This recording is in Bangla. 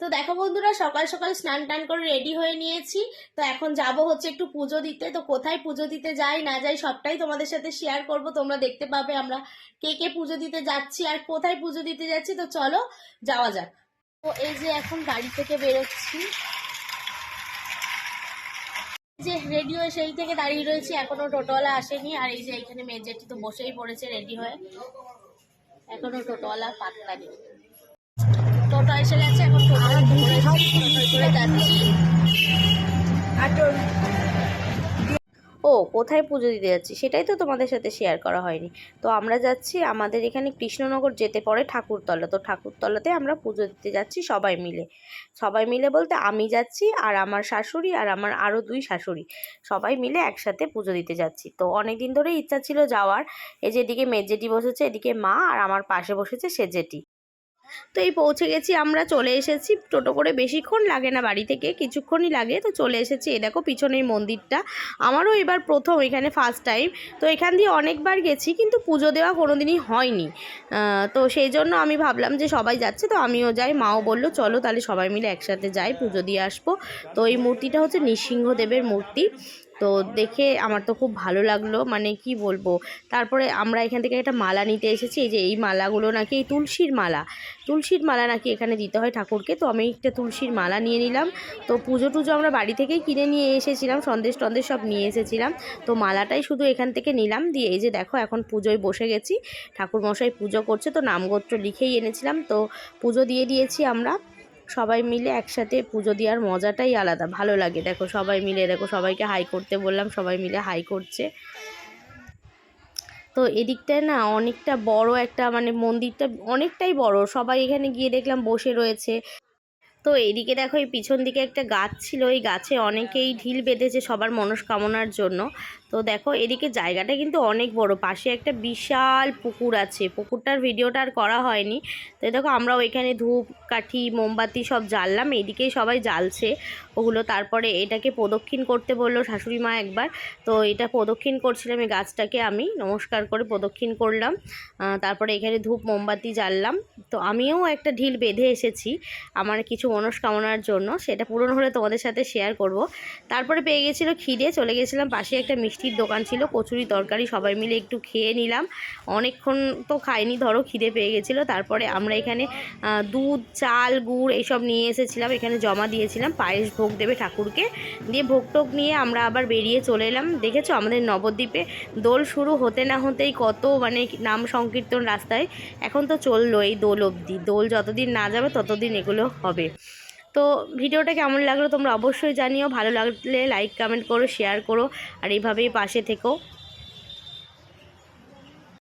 তো দেখো বন্ধুরা, সকাল সকাল স্নান টান করে রেডি হয়ে নিয়েছি। তো এখন যাব হচ্ছে একটু পুজো দিতে। তো কোথায় পুজো দিতে যাই, না যাই, সবটাই তোমাদের সাথে শেয়ার করব। তোমরা দেখতে পাবে আমরা কে কে পুজো দিতে যাচ্ছি আর কোথায় পুজো দিতে যাচ্ছি। তো চলো, যাওয়া যাক। তো এই যে এখন গাড়ি থেকে বেরোচ্ছি। যে রেডি হয়ে সেই থেকে দাঁড়িয়ে রয়েছি। এখনও টোটোওয়ালা আসেনি। আর এই যে এখানে মেজেটি তো বসেই পড়েছে রেডি হয়ে। এখনও টোটোওয়ালা পাত্তা নেই। টোটো এসে গেছে এখন করে যাচ্ছি। ও কোথায় পুজো দিতে যাচ্ছি? সেটাই তো তোমাদের সাথে শেয়ার করা হয়নি। তো আমরা যাচ্ছি আমাদের এখানে কৃষ্ণনগর যেতে পড়ে ঠাকুরতলা। তো ঠাকুরতলাতে আমরা পুজো দিতে যাচ্ছি সবাই মিলে। সবাই মিলে বলতে আমি যাচ্ছি আর আমার শাশুড়ি আর আমার আরও দুই শাশুড়ি। সবাই মিলে একসাথে পুজো দিতে যাচ্ছি। তো অনেক দিন ধরেই ইচ্ছা ছিল যাওয়ার। এই যে এদিকে মেজেটি বসেছে এদিকে মা আর আমার পাশে বসেছে সেজেটি। তো এই পৌঁছে গেছি, আমরা চলে এসেছি। টোটো করে বেশিক্ষণ লাগে না বাড়ি থেকে, কিছুক্ষণই লাগে। তো চলে এসেছি এ দেখো পিছনেই মন্দিরটা। আমারও এবার প্রথম, এখানে ফার্স্ট টাইম তো এখান দিয়ে অনেকবার গেছি, কিন্তু পুজো দেওয়া কোনো দিনই হয়নি তো সেই জন্য আমি ভাবলাম যে সবাই যাচ্ছে, তো আমিও যাই। মাও বলল, চলো তাহলে সবাই মিলে একসাথে যাই, পুজো দিয়ে আসব। তো এই মূর্তিটা হচ্ছে নৃসিংহদেবের মূর্তি। তো দেখে আমার তো খুব ভালো লাগল মানে কি বলব? তারপরে আমরা এখান থেকে একটা মালা নিতে এসেছি যে এই মালাগুলো নাকি, এই তুলসীর মালা। তুলসীর মালা নাকি এখানে দিতে হয় ঠাকুরকে, তো আমি একটা তুলসীর মালা নিয়ে নিলাম। তো পুজো টুজো আমরা বাড়ি থেকেই কিনে নিয়ে এসেছিলাম, সন্দেশ টন্দেশ সব নিয়ে এসেছিলাম। তো মালাটাই শুধু এখান থেকে নিলাম, দিয়ে এই যে দেখো এখন পুজোয় বসে গেছি ঠাকুর মশাই পুজো করছে, তো নামগোত্র লিখেই এনেছিলাম। তো পুজো দিয়ে দিয়েছি আমরা। সবাই মিলে একসাথে পুজো দেওয়ার মজাটাই আলাদা, ভালো লাগে। দেখো, সবাই মিলে, দেখো, সবাইকে হাই করতে বললাম, সবাই মিলে হাই করছে। তো এদিকটায় না অনেকটা বড় একটা মানে মন্দিরটা অনেকটাই বড়, সবাই এখানে গিয়ে দেখলাম বসে রয়েছে। তো এদিকে দেখো, এই পিছন দিকে একটা গাছ ছিল, এই গাছে অনেকেই ঢিল বেঁধেছে সবার মনস্কামনার জন্য। তো দেখো, এদিকে জায়গাটা কিন্তু অনেক বড়। পাশে একটা বিশাল পুকুর আছে। পুকুরটার ভিডিওটা আর করা হয়নি। তো দেখো, আমরাও ওইখানে ধূপ, কাঠি, মোমবাতি সব জ্বাললাম। এদিকেই সবাই জ্বালছে ওগুলো। তারপরে এটাকে প্রদক্ষিণ করতে বলল শাশুড়ি মা একবার। তো এটা প্রদক্ষিণ করছিলাম, এই গাছটাকে আমি নমস্কার করে প্রদক্ষিণ করলাম। তারপরে এখানে ধূপ, মোমবাতি জ্বাললাম। তো আমিও একটা ঢিল বেঁধে এসেছি আমার কিছু মনস্কামনার জন্য। সেটা পূরণ হলে তোমাদের সাথে শেয়ার করব। তারপরে পেয়ে গেছিল খিদে, চলে গেছিলাম পাশে একটা মিষ্টির দোকান ছিল, কচুরি তরকারি সবাই মিলে একটু খেয়ে নিলাম। অনেকক্ষণ তো খাইনি, ধরো খিদে পেয়ে গেছিল। তারপরে আমরা এখানে দুধ, চাল, গুড় এইসব নিয়ে এসেছিলাম, এখানে জমা দিয়েছিলাম, পায়েস ভোগ দেবে ঠাকুরকে। দিয়ে ভোগ টোগ নিয়ে আমরা আবার বেরিয়ে চলে এলাম। দেখেছ আমাদের নবদ্বীপে দোল শুরু হতে না হতেই কত মানে নাম সংকীর্তন রাস্তায়। এখন তো চলল এই দোল অবধি। দোল যতদিন না যাবে, ততদিন এগুলো হবে। তো ভিডিওটা কেমন লাগল তোমরা অবশ্যই জানিও। ভালো লাগলে লাইক কমেন্ট করো শেয়ার করো, আর এইভাবেই পাশে থেকো।